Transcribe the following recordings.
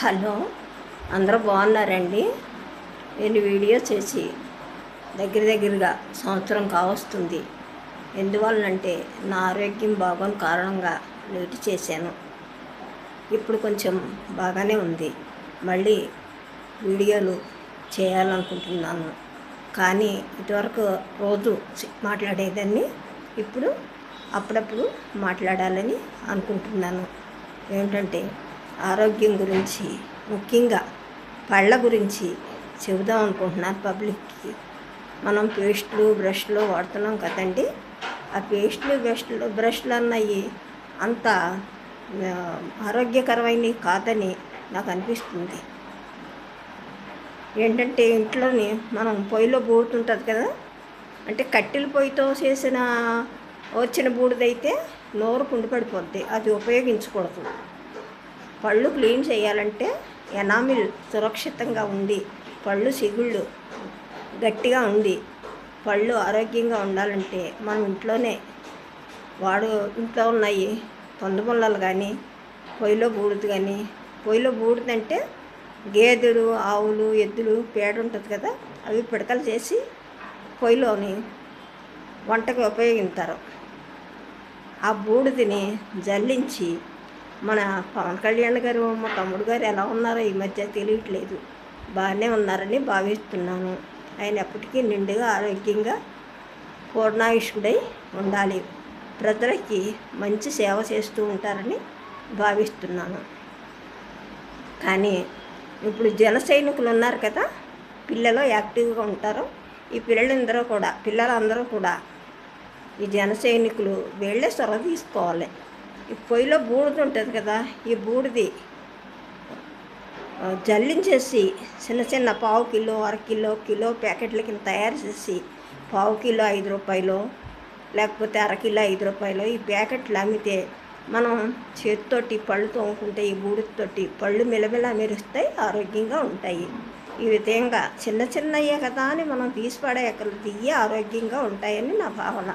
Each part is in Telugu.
హలో అందరూ బాగున్నారండి? నేను వీడియో చేసి దగ్గర దగ్గరగా సంవత్సరం కావస్తుంది. ఎందువలనంటే నా ఆరోగ్యం బాగోని కారణంగా లేట్ చేశాను. ఇప్పుడు కొంచెం బాగానే ఉంది. మళ్ళీ వీడియోలు చేయాలనుకుంటున్నాను. కానీ ఇటువరకు రోజు మాట్లాడేదాన్ని. ఇప్పుడు అప్పుడప్పుడు మాట్లాడాలని అనుకుంటున్నాను. ఏంటంటే ఆరోగ్యం గురించి ముఖ్యంగా పళ్ళ గురించి చెబుదాం అనుకుంటున్నాను పబ్లిక్కి. మనం పేస్ట్లు బ్రష్లు వాడుతున్నాం కదండి. ఆ పేస్ట్లు బ్రష్లు బ్రష్లు అన్నవి అంత ఆరోగ్యకరమైనవి కాదని నాకు అనిపిస్తుంది. ఏంటంటే ఇంట్లోని మనం పొయ్యిలో బూడుతుంటుంది కదా. అంటే కట్టెల పొయ్యితో చేసిన వచ్చిన బూడిదైతే నోరు కుండి పడిపోద్ది అది ఉపయోగించకూడదు. పళ్ళు క్లీన్ చేయాలంటే ఎనామిల్ సురక్షితంగా ఉండి పళ్ళు సిగుళ్ళు గట్టిగా ఉండి పళ్ళు ఆరోగ్యంగా ఉండాలంటే మనం ఇంట్లోనే వాడు ఇంట్లో ఉన్నాయి. పొందముల్లలు కానీ పొయ్యిలో బూడిద కానీ పొయ్యిలో బూడిదంటే గేదెలు ఆవులు ఎద్దులు పేడ ఉంటుంది కదా అవి పిడకలు చేసి పొయ్యిలోని వంటకి ఉపయోగిస్తారు. ఆ బూడిదని జల్లించి మన పవన్ కళ్యాణ్ గారు మా తమ్ముడు గారు ఎలా ఉన్నారో ఈ మధ్య తెలియట్లేదు. బాగానే ఉన్నారని భావిస్తున్నాను. ఆయన ఎప్పటికీ నిండుగా ఆరోగ్యంగా పూర్ణాయుషుడై ఉండాలి. ప్రజలకి మంచి సేవ చేస్తూ ఉంటారని భావిస్తున్నాను. కానీ ఇప్పుడు జన సైనికులు ఉన్నారు కదా పిల్లలు యాక్టివ్గా ఉంటారు. ఈ పిల్లలందరూ కూడా పిల్లలందరూ కూడా ఈ జన సైనికులు వీళ్ళే సొర తీసుకోవాలి. ఈ పొయ్యిలో బూడిద ఉంటుంది కదా ఈ బూడిది జల్లించేసి చిన్న చిన్న పావు కిలో అర కిలో కిలో ప్యాకెట్ల కింద తయారు చేసి పావు కిలో ఐదు రూపాయలు లేకపోతే అర కిలో ఐదు రూపాయలు ఈ ప్యాకెట్లు అమ్మితే మనం చేతితోటి పళ్ళు తోముకుంటే ఈ బూడిదతోటి పళ్ళు మెలమెల మెరుస్తాయి ఆరోగ్యంగా ఉంటాయి. ఈ విధంగా చిన్న చిన్నయ్యే కదా అని మనం తీసి పడేయకలు తీయ ఆరోగ్యంగా ఉంటాయని నా భావన.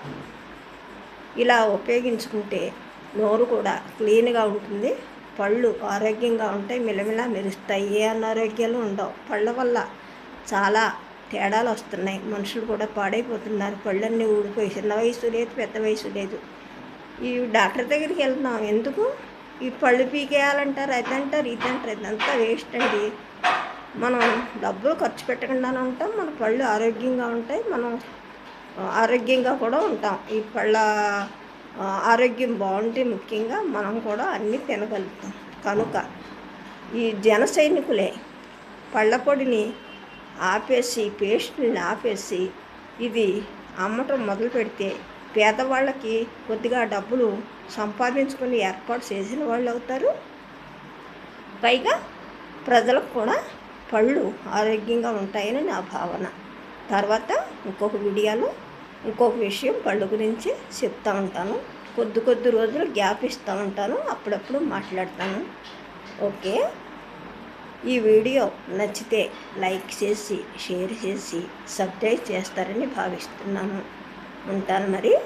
ఇలా ఉపయోగించుకుంటే నోరు కూడా క్లీన్గా ఉంటుంది. పళ్ళు ఆరోగ్యంగా ఉంటాయి. మిలమిలా మెరుస్తాయి ఏ అనారోగ్యాలు ఉండవు. పళ్ళ వల్ల చాలా తేడాలు వస్తున్నాయి. మనుషులు కూడా పాడైపోతున్నారు. పళ్ళన్నీ ఊడిపోయి చిన్న వయసు లేదు పెద్ద వయసు లేదు. ఈ డాక్టర్ దగ్గరికి వెళ్తున్నాం. ఎందుకు? ఈ పళ్ళు పీకేయాలంటారు అదంటారు ఇదంటారు. ఇదంతా వేస్ట్ అండి. మనం డబ్బులు ఖర్చు పెట్టకుండానే ఉంటాం. మన పళ్ళు ఆరోగ్యంగా ఉంటాయి. మనం ఆరోగ్యంగా కూడా ఉంటాం. ఈ పళ్ళ ఆరోగ్యం బాగుంటే ముఖ్యంగా మనం కూడా అన్నీ తినగలుగుతాం. కనుక ఈ జన సైనికులే పళ్ళపొడిని ఆపేసి పేస్ట్ని ఆపేసి ఇది అమ్మటం మొదలు పెడితే పేదవాళ్ళకి కొద్దిగా డబ్బులు సంపాదించుకొని ఏర్పాటు చేసిన వాళ్ళు అవుతారు. పైగా ప్రజలకు కూడా పళ్ళు ఆరోగ్యంగా ఉంటాయని నా భావన. తర్వాత ఇంకొక వీడియోలో ఇంకొక విషయం పళ్ళు గురించి చెప్తా ఉంటాను. కొద్ది కొద్ది రోజులు గ్యాప్ ఇస్తూ ఉంటాను. అప్పుడప్పుడు మాట్లాడతాను. ఓకే? ఈ వీడియో నచ్చితే లైక్ చేసి షేర్ చేసి సబ్స్క్రైబ్ చేస్తారని భావిస్తున్నాను. ఉంటాను మరి.